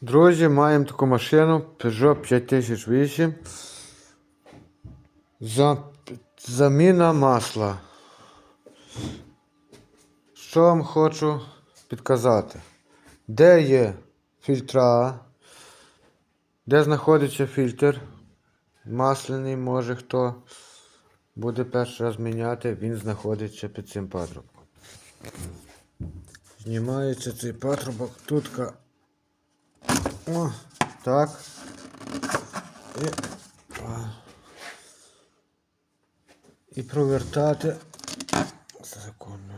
Друзі, маємо таку машину Peugeot 5008. Заміна масла. Що вам хочу підказати? Де є фільтра? Де знаходиться фільтр? Масляний, може хто буде перший раз міняти, він знаходиться під цим патрубком. Знімається цей патрубок тут. О, так. І, і провертати. Секунду.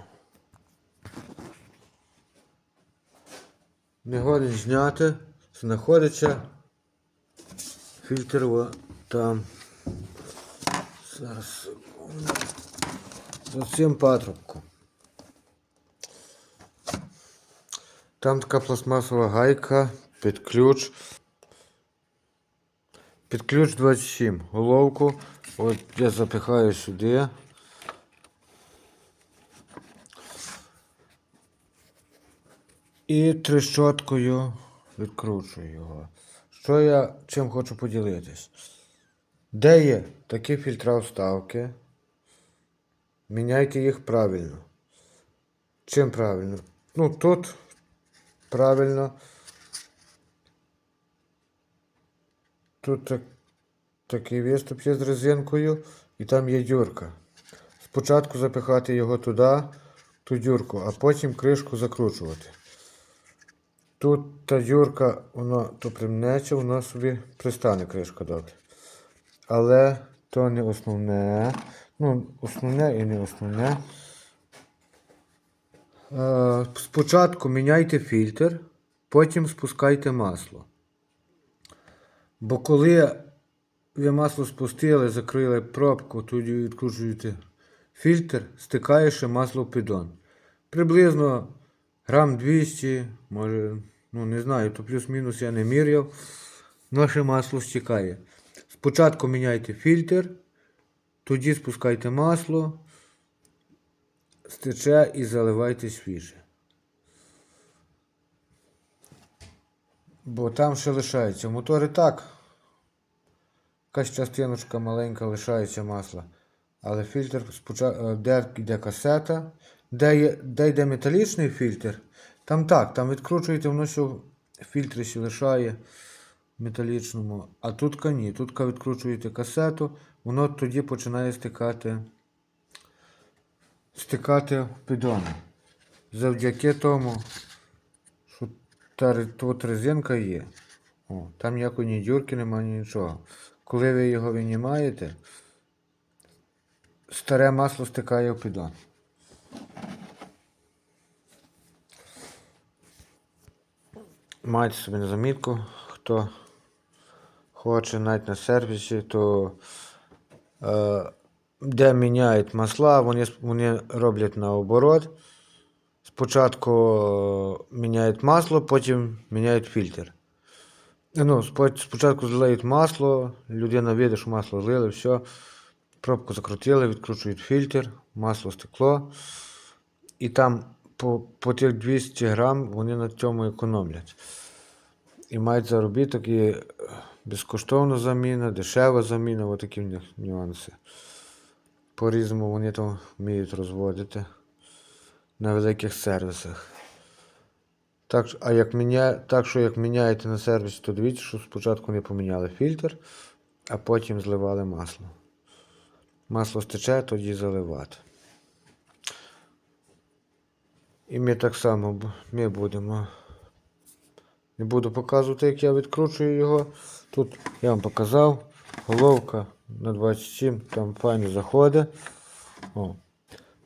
Не годен зняти. Знаходиться фільтр там. Зараз. За цим патрубком. Там така пластмасова гайка під ключ. Під ключ 27. Головку. От я запихаю сюди. І трещоткою відкручую його. Що я чим хочу поділитись? Де є такі фільтра вставки? Міняйте їх правильно. Чим правильно? Ну тут правильно. Тут так, такий виступ є з резинкою, і там є дюрка. Спочатку запихати його туди, ту дюрку, а потім кришку закручувати. Тут та дюрка, воно то примнеться, воно собі пристане кришка добре. Але то не основне. Ну, основне і не основне. Е, Спочатку міняйте фільтр, потім спускайте масло. Бо коли ви масло спустили, закрили пробку, тоді відкручуєте фільтр, стикає ще масло в піддон. Приблизно грам 200, може, ну не знаю, то плюс-мінус я не міряв. Наше масло стікає. Спочатку міняйте фільтр, тоді спускайте масло, стече і заливайте свіже. Бо там ще лишається. В моторі так. Якась частиночка маленька лишається масла. Але фільтр спочатку, де йде касета, де, є, де йде металічний фільтр, там так, там відкручуєте, воно що в фільтрі лишає металічному. А тут ні. Тут відкручуєте касету, воно тоді починає стикати, стикати в піддони. Завдяки тому, що та, тут резинка є. О, там ніякої ні дюрки немає, ні нічого. Коли ви його винімаєте, старе масло стикає в піддон. Майте собі на замітку, хто хоче навіть на сервісі, то е, де міняють масла, вони, вони роблять наоборот. Спочатку міняють масло, потім міняють фільтр. Ну, спочатку злиють масло, людина видить, що масло злили, все. Пробку закрутили, відкручують фільтр, масло стекло. І там по, по тих 200 грам вони на цьому економлять. І мають заробіток і е, безкоштовна заміна, дешева заміна, отакі в них нюанси. По-різному вони там вміють розводити на великих сервісах. Так, а як міня... так що як міняєте на сервісі, то дивіться, що спочатку не поміняли фільтр, а потім зливали масло. Масло стече, тоді заливати. І ми так само ми будемо. Не буду показувати, як я відкручую його. Тут я вам показав. Головка на 27, там файно заходить. О.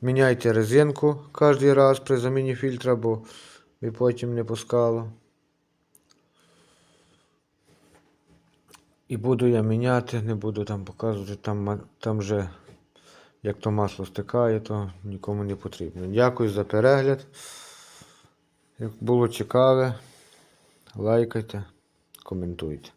Міняйте резинку кожен раз при заміні фільтра, бо і потім не пускало. І буду я міняти, не буду там показувати, там, там вже як то масло стикає, то нікому не потрібно. Дякую за перегляд. Як було цікаве, лайкайте, коментуйте.